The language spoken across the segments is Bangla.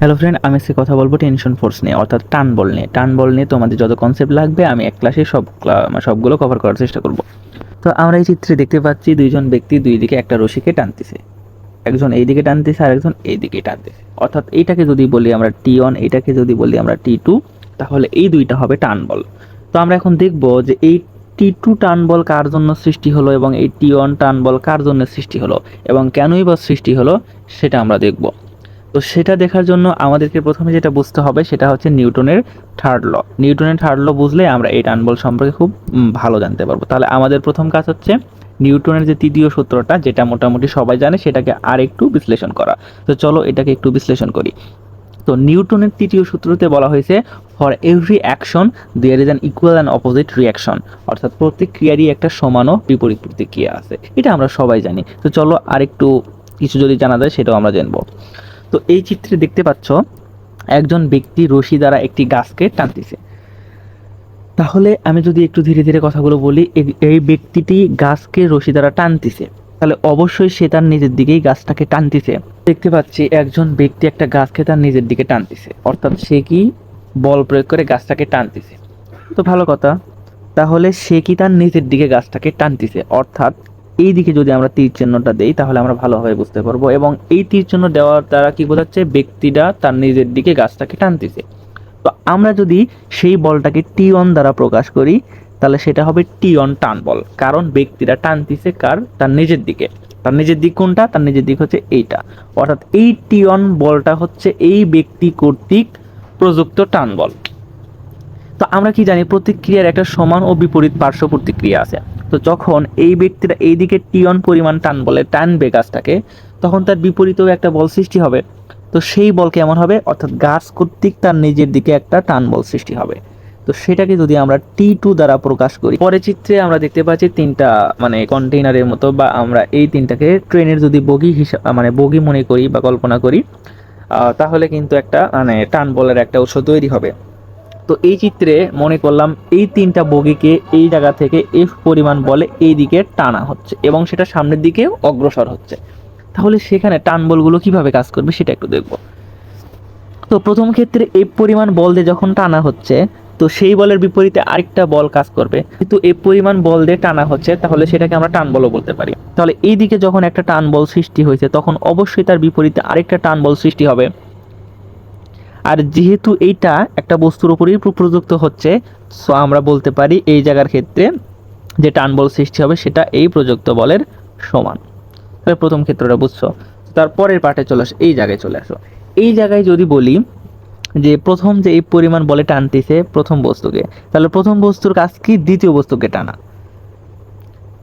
হ্যালো ফ্রেন্ড আমি সে কথা বলব টেনশন ফোর্স নিয়ে, অর্থাৎ টান বল নিয়ে। টান বল নিয়ে তোমাদের যত কনসেপ্ট লাগবে, আমি এক ক্লাসে সব মানে সবগুলো কভার করার চেষ্টা করব। তো আমরা এই চিত্রে দেখতে পাচ্ছি দুইজন ব্যক্তি দুই দিকে একটা রশিকে টানতেছে। একজন এই দিকে টানতেছে আর একজন এই দিকে টানতেছে। অর্থাৎ এইটাকে যদি বলি আমরা টি ওয়ান এইটাকে যদি বলি আমরা টি টু তাহলে এই দুইটা হবে টান বল। তো আমরা এখন দেখব যে এই টি টু টান বল কার জন্য সৃষ্টি হলো এবং এই টি ওয়ান টান বল কার জন্য সৃষ্টি হলো এবং কেনই বা সৃষ্টি হলো, সেটা আমরা দেখব। তো সেটা দেখার জন্য আমাদেরকে প্রথমে যেটা বুঝতে হবে সেটা হচ্ছে নিউটনের থার্ড ল। নিউটনের থার্ড ল বুঝলে আমরা এই টান বল সম্পর্কে খুব ভালো জানতে পারব। তাহলে আমাদের প্রথম কাজ হচ্ছে নিউটনের যে তৃতীয় সূত্রটা, যেটা মোটামুটি সবাই জানে, সেটাকে আর একটু বিশ্লেষণ করা। তো চলো এটাকে একটু বিশ্লেষণ করি। তো নিউটনের তৃতীয় সূত্রতে বলা হয়েছে for every action there is an equal and opposite reaction অর্থাৎ প্রত্যেক ক্রিয়ারই একটা সমান ও বিপরীত প্রতিক্রিয়া আছে। এটা আমরা সবাই জানি। তো চলো আর একটু কিছু যদি জানা যায়, সেটাও আমরা জানব। তো এই চিত্রে দেখতে পাচ্ছ, একজন ব্যক্তি রশি দ্বারা একটি গাছকে টানতেছে। তাহলে আমি যদি একটু ধীরে ধীরে কথাগুলো বলি, এই- ব্যক্তিটি গাছকে রশি দ্বারা টানতেছে। তাহলে অবশ্যই সে তার নিজের দিকেই গাছটাকে টানতেছে। দেখতে পাচ্ছি একজন ব্যক্তি একটা গাছকে তার নিজের দিকে টানতেছে। অর্থাৎ সে কি বল প্রয়োগ করে গাছটাকে টানতেছে। তো ভালো কথা। তাহলে সে কি তার নিজের দিকে গাছটাকে টানতেছে? অর্থাৎ এই দিকে যদি আমরা তীর চিহ্নটা দেই, তাহলে আমরা ভালোভাবে বুঝতে পারব। এবং এই তীর চিহ্ন দেওয়ার দ্বারা কি বোঝাচ্ছে? ব্যক্তিটা তার নিজের দিকে গাছটাকে টানতেছে। তো আমরা যদি সেই বলটাকে টি অন দ্বারা প্রকাশ করি, তাহলে সেটা হবে টি অন টান বল। কারণ ব্যক্তিরা টানতেছে কার? তার নিজের দিকে। তার নিজের দিক কোনটা? তার নিজের দিক হচ্ছে এইটা। অর্থাৎ এই টি অন বলটা হচ্ছে এই ব্যক্তি কর্তৃক প্রযুক্ত টান বল। তো আমরা কি জানি, প্রতিক্রিয়ার একটা সমান ও বিপরীত পার্শ্ব প্রতিক্রিয়া আছে। তো যখন এই ব্যক্তিরা এই দিকে টিয়ন পরিমাণ টান বলে, টানবে গাছটাকে, তখন তার বিপরীতেও একটা বল সৃষ্টি হবে। তো সেই বল কেমন হবে? অর্থাৎ গাছ কর্তৃক তার নিজের দিকে একটা টান বল সৃষ্টি হবে। তো সেটাকে যদি আমরা টি টু দ্বারা প্রকাশ করি পরে চিত্রে আমরা দেখতে পাচ্ছি তিনটা মানে কন্টেইনারের মতো, বা আমরা এই তিনটাকে ট্রেনের যদি বগি হিসাব মানে বগি মনে করি বা কল্পনা করি তাহলে কিন্তু একটা মানে টান বলের একটা উৎস তৈরি হবে। তো এই চিত্রে মনে করলাম এই তিনটা বগিকে এই জায়গা থেকে এফ পরিমাণ বলে এই দিকে টানা হচ্ছে এবং সেটা সামনের দিকে অগ্রসর হচ্ছে। তাহলে সেখানে টান বলগুলো কীভাবে কাজ করবে সেটা একটু দেখব। তো প্রথম ক্ষেত্রে এফ পরিমাণ বল দিয়ে যখন টানা হচ্ছে, তো সেই বলের বিপরীতে আরেকটা বল কাজ করবে। কিন্তু এফ পরিমাণ বল দিয়ে টানা হচ্ছে, তাহলে সেটাকে আমরা টান বলও বলতে পারি। তাহলে এই দিকে যখন একটা টান বল সৃষ্টি হয়েছে, তখন অবশ্যই তার বিপরীতে আরেকটা টান বল সৃষ্টি হবে। আর যেহেতু এইটা একটা বস্তুর উপরেই প্রযুক্ত হচ্ছে সো আমরা বলতে পারি এই জায়গার ক্ষেত্রে যে টান বল সৃষ্টি হবে সেটা এই প্রযুক্ত বলের সমান। তাহলে প্রথম ক্ষেত্রটা বুঝছ? তারপরের পার্টে চলে আসো, এই জায়গায় চলে আসো। এই জায়গায় যদি বলি যে প্রথম যে এই পরিমাণ বলে টানতেছে প্রথম বস্তুকে, তাহলে প্রথম বস্তুর কাজ কি? দ্বিতীয় বস্তুকে টানা।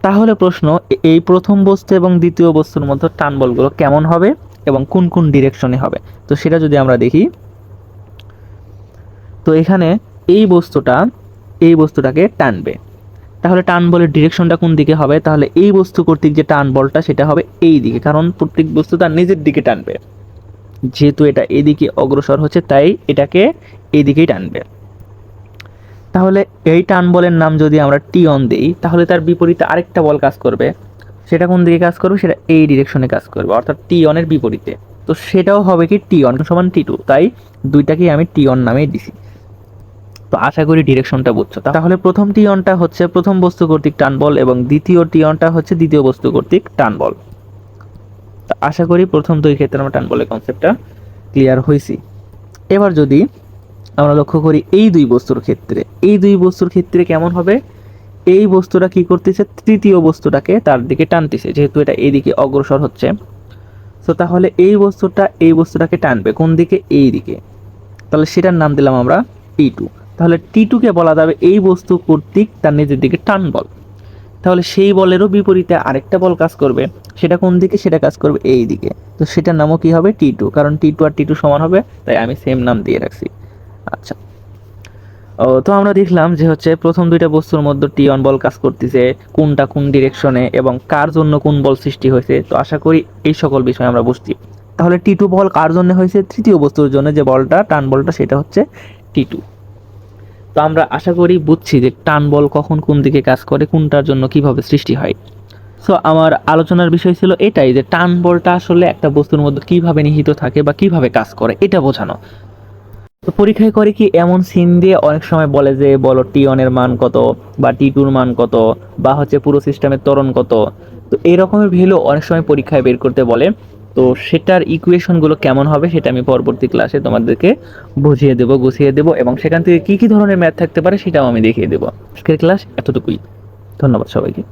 তাহলে প্রশ্ন এই প্রথম বস্তু এবং দ্বিতীয় বস্তুর মধ্যে টান বলগুলো কেমন হবে এবং কোন কোন ডিরেকশনে হবে? তো সেটা যদি আমরা দেখি তো এখানে এই বস্তুটা, এই বস্তুটাকে টানবে। তাহলে টান বলের ডিরেকশনটা কোন দিকে হবে? তাহলে এই বস্তু কর্তৃক যে টান বলটা, সেটা হবে এই দিকে, কারণ প্রত্যেক বস্তু তার নিজের দিকে টানবে। যেহেতু এটা এদিকে অগ্রসর হচ্ছে, তাই এটাকে এই দিকেই টানবে। তাহলে এই টান বলের নাম যদি আমরা টি অন দিই, তাহলে তার বিপরীতে আরেকটা বল কাজ করবে। সেটা কোন দিকে কাজ করবে? সেটা এই ডিরেকশনে কাজ করবে, অর্থাৎ টি অনের বিপরীতে। তো সেটাও হবে কি টি অন সমান টি টু তাই দুইটাকেই আমি টি অন নামে দিছি। তো আশা করি ডিরেকশনটা বুঝছ। তাহলে প্রথম টিয়নটা হচ্ছে প্রথম বস্তু কর্তৃক টান বল এবং দ্বিতীয় টিয়নটা হচ্ছে দ্বিতীয় বস্তু কর্তৃক টান বল তো আশা করি প্রথম দুই ক্ষেত্রে আমরা টান বলের কনসেপ্টটা ক্লিয়ার হয়েছি এবার যদি আমরা লক্ষ্য করি এই দুই বস্তুর ক্ষেত্রে, এই দুই বস্তুর ক্ষেত্রে কেমন হবে? এই বস্তুটা কি করতেছে? তৃতীয় বস্তুটাকে তার দিকে টানতেছে, যেহেতু এটা এইদিকে অগ্রসর হচ্ছে। তো তাহলে এই বস্তুটা এই বস্তুটাকে টানবে, কোন দিকে? এই দিকে। তাহলে সেটার নাম দিলাম আমরা ই টু তাহলে টি টুকে বলা যাবে এই বস্তু কর্তৃক তার নিজের দিকে টান বল। তাহলে সেই বলেরও বিপরীতে আরেকটা বল কাজ করবে, সেটা কোন দিকে? সেটা কাজ করবে এই দিকে। তো সেটার নামও কি হবে? টি টু কারণ টি টু আর টি টু সমান হবে, তাই আমি সেম নাম দিয়ে রাখছি। আচ্ছা। ও, তো আমরা দেখলাম যে হচ্ছে প্রথম দুইটা বস্তুর মধ্যে টি অন বল কাজ করতেছে, কোনটা কোন ডিরেকশনে এবং কার জন্য কোন বল সৃষ্টি হয়েছে। তো আশা করি এই সকল বিষয় আমরা বুঝছি। তাহলে টি টু বল কার জন্য হয়েছে? তৃতীয় বস্তুর জন্য যে বলটা, টান বলটা, সেটা হচ্ছে টি টু তো আমরা আশা করি বুঝছি যে টান বল কখন কোন দিকে কাজ করে, কোনটার জন্য কীভাবে সৃষ্টি হয়। সো আমার আলোচনার বিষয় ছিল এটাই যে টান বলটা আসলে একটা বস্তুর মধ্যে কীভাবে নিহিত থাকে বা কীভাবে কাজ করে, এটা বোঝানো। তো পরীক্ষায় করে কি এমন সিন দিয়ে অনেক সময় বলে যে, বলো টি ওয়ানের মান কত বা টি টুর মান কত বা হচ্ছে পুরো সিস্টেমের ত্বরণ কত? তো এই রকমের ভ্যালু অনেক সময় পরীক্ষায় বের করতে বলে। তো সেটার ইকুয়েশনগুলো কেমন হবে সেটা আমি পরবর্তী ক্লাসে তোমাদেরকে বুঝিয়ে দেবো, গুছিয়ে দেবো এবং সেখান থেকে কী কী ধরনের ম্যাথ থাকতে পারে সেটাও আমি দেখিয়ে দেবো। আজকের ক্লাস এতটুকুই। ধন্যবাদ সবাইকে।